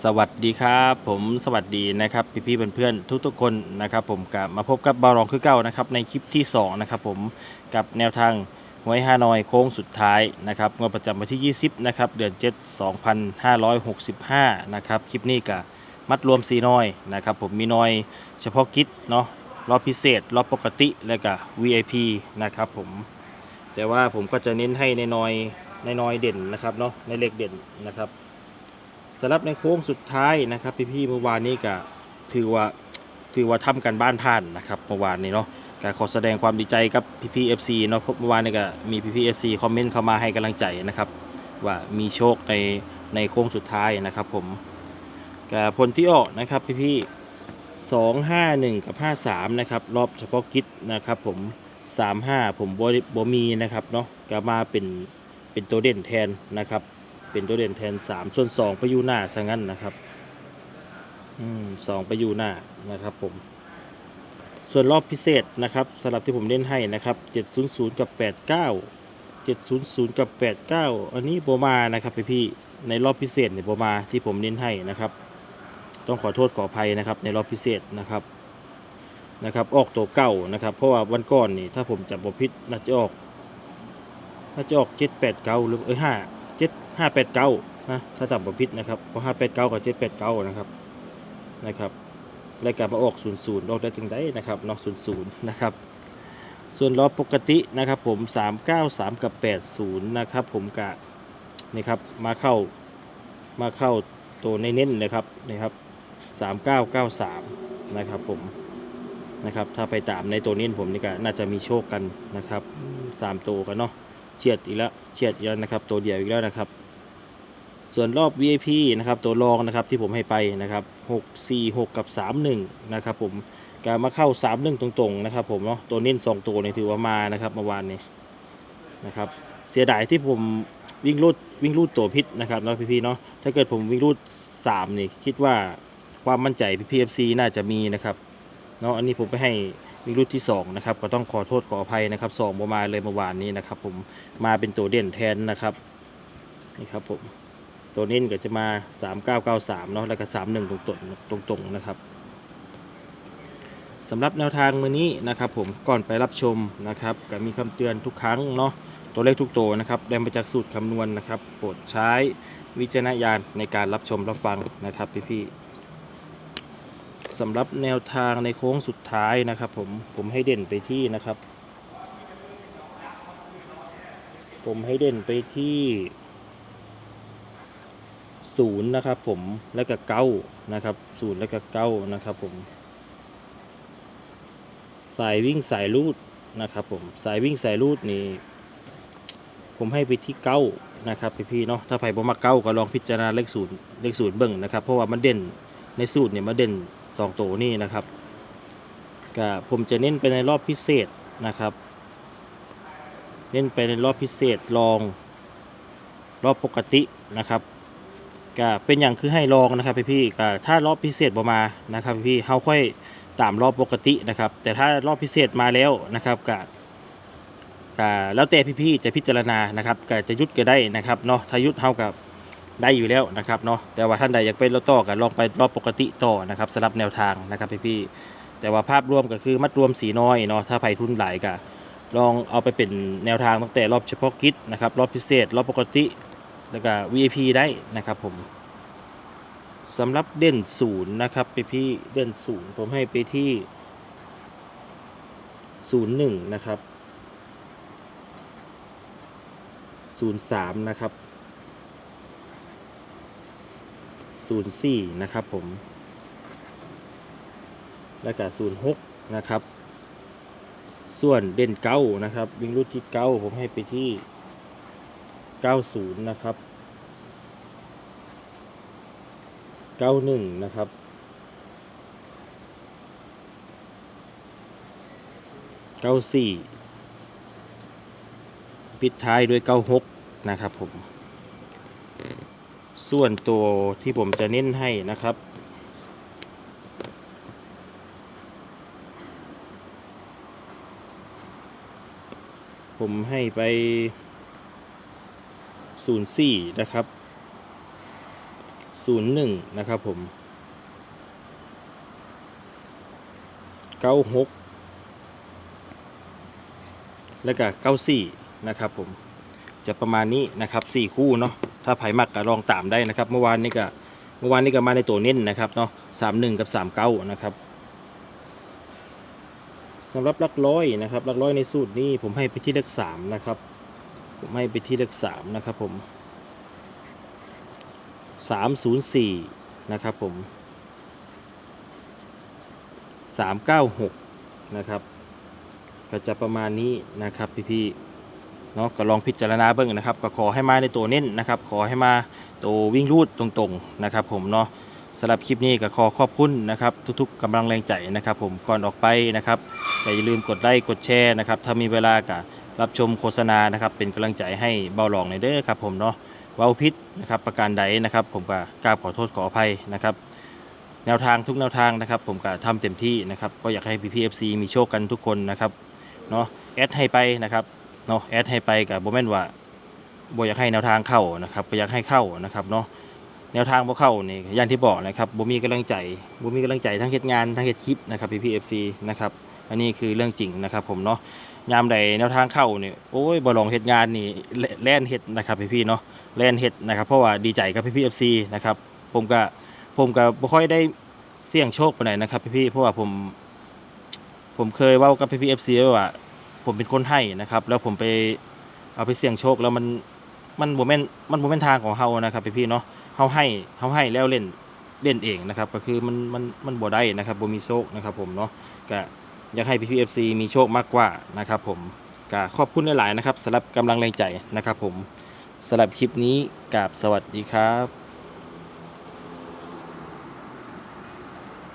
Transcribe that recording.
สวัสดีครับผมสวัสดีนะครับพี่พี่ๆเพื่อนๆทุกๆคนนะครับผมกลับมาพบกับบารองคือเก้านะครับในคลิปที่2นะครับผมกับแนวทางหวยฮานอยโค้งสุดท้ายนะครับงวดประจำวันที่ 20นะครับเดือน 7 2565นะครับคลิปนี้กับมัดรวมสีน้อยนะครับผมมีน้อยเฉพาะกิจเนาะรอบพิเศษรอบปกติและก็ VIP นะครับผมแต่ว่าผมก็จะเน้นให้ในน้อยในน้อยเด่นนะครับเนาะในเลขเด่นนะครับ สำหรับในโค้งสุดท้ายนะครับพี่ๆเมื่อวานนี้ก็ถือว่าถือว่าทำกันบ้านท่านนะครับเมื่อวานนี้เนาะก็ขอแสดงความดีใจกับพี่ๆ FC เนาะเพราะเมื่อวานนี้ก็มีพี่ๆ FC คอมเมนต์เข้ามาให้กำลังใจนะครับ ว่ามีโชคในในโค้งสุดท้ายนะครับผมกับผลที่ออกนะครับพี่ๆสองห้าหนึ่งกับห้าสามนะครับ รอบเฉพาะกิจนะครับผมสามห้าผมบบ่มีนะครับเนาะก็มาเป็นเป็นตัวเด่นแทนนะครับ เป็นตัวเด่นแทน 3 ส่วน 2 ไปอยู่หน้าซะงั้นนะครับอืมสองไปอยู่หน้านะครับผม ส่วนรอบพิเศษนะครับสำหรับที่ผมเล่นให้นะครับ 700 กับ 89 700 กับ 89 อันนี้โบมานะครับพี่พี่ในรอบพิเศษเนี่ยโบมาที่ผมเล่นให้นะครับ ต้องขอโทษขออภัยนะครับ ในรอบพิเศษนะครับนะครับ ออกตัวเก่านะครับ เพราะว่าวันก่อนนี่ถ้าผมจับบพิษน่าจะออกน่าจะออก789หรือเอ้ย5เจ็ด ห้าแปดเก้านะถ้าจำผมผิดนะครับเพราะห้าแปดเก้ากับเจ็ดแปดเก้านะครับนะครับแล้วกลับมาออกศูนย์ศูนย์ออกได้จึงได้นะครับนาะศูนย์ศูนย์นะครับส่วนรอปกตินะครับผมสามเก้าสามกับแปดศูนย์นะครับผมกะนี่ครับมาเข้ามาเข้าตัวในเน้นๆนะครับนี่ครับสามเก้าเก้าสามนะครับผมนะครับถ้าไปตามในตัวเน้นผมนี่ก็น่าจะมีโชคกันนะครับสามตัวกันเนาะเฉียดอีกแล้วเฉียดอีกแล้วนะครับ ตัวเดียวอีกแล้วนะครับ ส่วนรอบ VIP นะครับตัวรองนะครับที่ผมให้ไปนะครับ6 4 6 กับ 3 1 นะครับผมการมาเข้า 3 1 ตรงๆนะครับผมเนาะตัวเน้น2ตัวนี่ถือว่ามานะครับเมื่อวานนี้นะครับเสียดายที่ผมวิ่งรูดวิ่งรูดตัวพิษนะครับเนาะพี่ๆเนาะถ้าเกิดผมวิ่งรูด3นี่คิดว่าความมั่นใจพี่พีเอฟซีน่าจะมีนะครับเนาะอันนี้ผมไปให้มีรุ่นที่2นะครับก็ต้องขอโทษขออภัยนะครับสองประมาณเลยเมื่อวานนี้นะครับผมมาเป็นตัวเด่นแทนนะครับนี่ครับผม ตัวเน้นก็จะมา 3993เนาะแล้วก็31 ตรงๆตรงๆนะครับสำหรับแนวทางมือนี้นะครับ ผมก่อนไปรับชมนะครับก็มีคำเตือนทุกครั้งเนาะตัวเลขทุกตัวนะครับได้มาจากสูตรคำนวณนะครับ โปรดใช้วิจารณญาณในการรับชมรับฟังนะครับพี่ๆสำหรับแนวทางในโค้งสุดท้ายนะครับ ผมผมให้เด่นไปที่นะครับ ผมให้เด่นไปที่ ศูนย์นะครับผมแล้วก็เก้านะครับศูนย์แล้วก็เก้านะครับผมสายวิ่งสายลูดนะครับผมสายวิ่งสายลูดนี่ผมให้ไปที่เก้านะครับพี่ๆเนาะถ้าใครบ่มาเก้าก็ลองพิจารณาเลขศูนย์เลขศูนย์เบิ่งนะครับเพราะว่ามันเด่นในสูตรเนี่ยมาเด่นสองตัวนี่นะครับก็ผมจะเน้นไปในรอบพิเศษนะครับ เน้นไปในรอบพิเศษลองรอบปกตินะครับ ก็เป็นอย่างคือให้ลองนะครับพี่พี่ก็ถ้ารอบพิเศษประมานะครับพี่ๆเขาค่อยตามรอบปกตินะครับ แต่ถ้ารอบพิเศษมาแล้วนะครับก็ก็แล้วแต่พี่ๆจะพิจารณานะครับก็จะยุดก็ได้นะครับเนาะถ้ายุดเท่ากับได้อยู่แล้วนะครับเนาะแต่ว่าท่านใดอยากไปรอต่อกันลองไปรอบปกติต่อนะครับสำหรับแนวทางนะครับพี่ๆแต่ว่าภาพรวมก็คือมัดรวมสีน้อยเนาะถ้าไผ่ทุนหลายก็ลองเอาไปเป็นแนวทางตั้งแต่รอบเฉพาะกิจนะครับรอบพิเศษ รอบปกติ แล้วก็ VIP ได้นะครับผมสำหรับเด่นศูนย์นะครับไปพี่เด่นศูนย์ผมให้ไปที่ศูนย์หนึ่งนะครับศูนย์สามนะครับ04นย์สี่นะครับผม แล้วก็06นะครับ ส่วนเด่นเก้านะครับ วิ่งรุ่นที่เก้าผมให้ไปที่ 90 นะครับ 91 นะครับ 94 ปิดท้ายด้วย 96 นะครับผม ส่วนตัวที่ผมจะเน้นให้นะครับผมให้ไป 04 นะครับศูนย์หนึ่งนะครับผมเก้าหกแล้วก็เก้าสี่นะครับผม จะประมาณนี้นะครับสี่คู่เนาะ ถ้าไผ่มักก็ลองตามได้นะครับ เมื่อวานนี้ก็ เมื่อวานนี้ก็มาในตัวเน้นนะครับเนาะสามหนึ่งกับสามเก้านะครับสำหรับลักร้อยนะครับลักร้อยในสูตรนี้ผมให้ไปที่เลขสามนะครับ ผมให้ไปที่เลขสามนะครับผมสามศูนย์สี่นะครับผมสามเก้าหกนะครับ ก็จะประมาณนี้นะครับพี่ๆเนาะก็ลองพิจารณาเบิ่งนะครับ ก็ขอให้มาในตัวเน้นนะครับ ขอให้มาตัววิ่งรูดตรงๆนะครับ ผมเนาะสำหรับคลิปนี้ก็ขอขอบคุณนะครับ ทุกๆกำลังแรงใจนะครับ ผมก่อนออกไปนะครับอย่าลืมกดไลค์กดแชร์นะครับ ถ้ามีเวลาก็ รับชมโฆษณานะครับเป็นกำลังใจให้เบาหลองในเด้อครับผมเนาะเว้าพิษนะครับประการใดนะครับ ผมก็กราบขอโทษขออภัยนะครับแนวทางทุกแนวทางนะครับ ผมก็ทำเต็มที่นะครับก็อยากให้พีพีเอฟซีมีโชคกันทุกคนนะครับเนาะแอดให้ไปนะครับเนาะแอดให้ไปกับโบแมนว่าโบอยากให้แนวทางเข้านะครับอยากให้เข้านะครับเนาะแนวทางบ่เข้านี่อย่างที่บอกนะครับบ่มีกำลังใจบ่มีกำลังใจทั้งเฮ็ดงานทั้งเฮ็ดคลิปนะครับพีพีเอฟซีนะครับ อันนี้คือเรื่องจริงนะครับผมเนาะยามใดแนวทางเข้านี่โอ้ยบ่ลองเฮ็ดงานนี่แล่นเฮ็ดนะครับพี่ๆเนาะแล่นเฮ็ดนะครับเพราะว่าดีใจกับพี่พี่เอฟซีนะครับผมก็ผมก็บ่ค่อยได้เสี่ยงโชคไปไหนนะครับพี่พี่เพราะว่าผมผมเคยเว้ากับพี่พี่เอฟซีว่า ผมเป็นคนให้นะครับแล้วผมไปเอาไปเสี่ยงโชคแล้วมันมันบ่แม่นมันบ่แม่นทางของเฮานะครับพี่พี่เนาะเฮาให้เฮาให้แล้วเล่นเล่นเองนะครับก็คือมันมันมันบ่ได้นะครับบ่มีโชคนะครับผมเนาะก็ อยากให้พี่พีเอฟซีมีโชคมากกว่านะครับผมกขอบคุณหลายๆนะครับสำหรับกำลังแรงใจนะครับผมสำหรับคลิปนี้กับสวัสดีครับ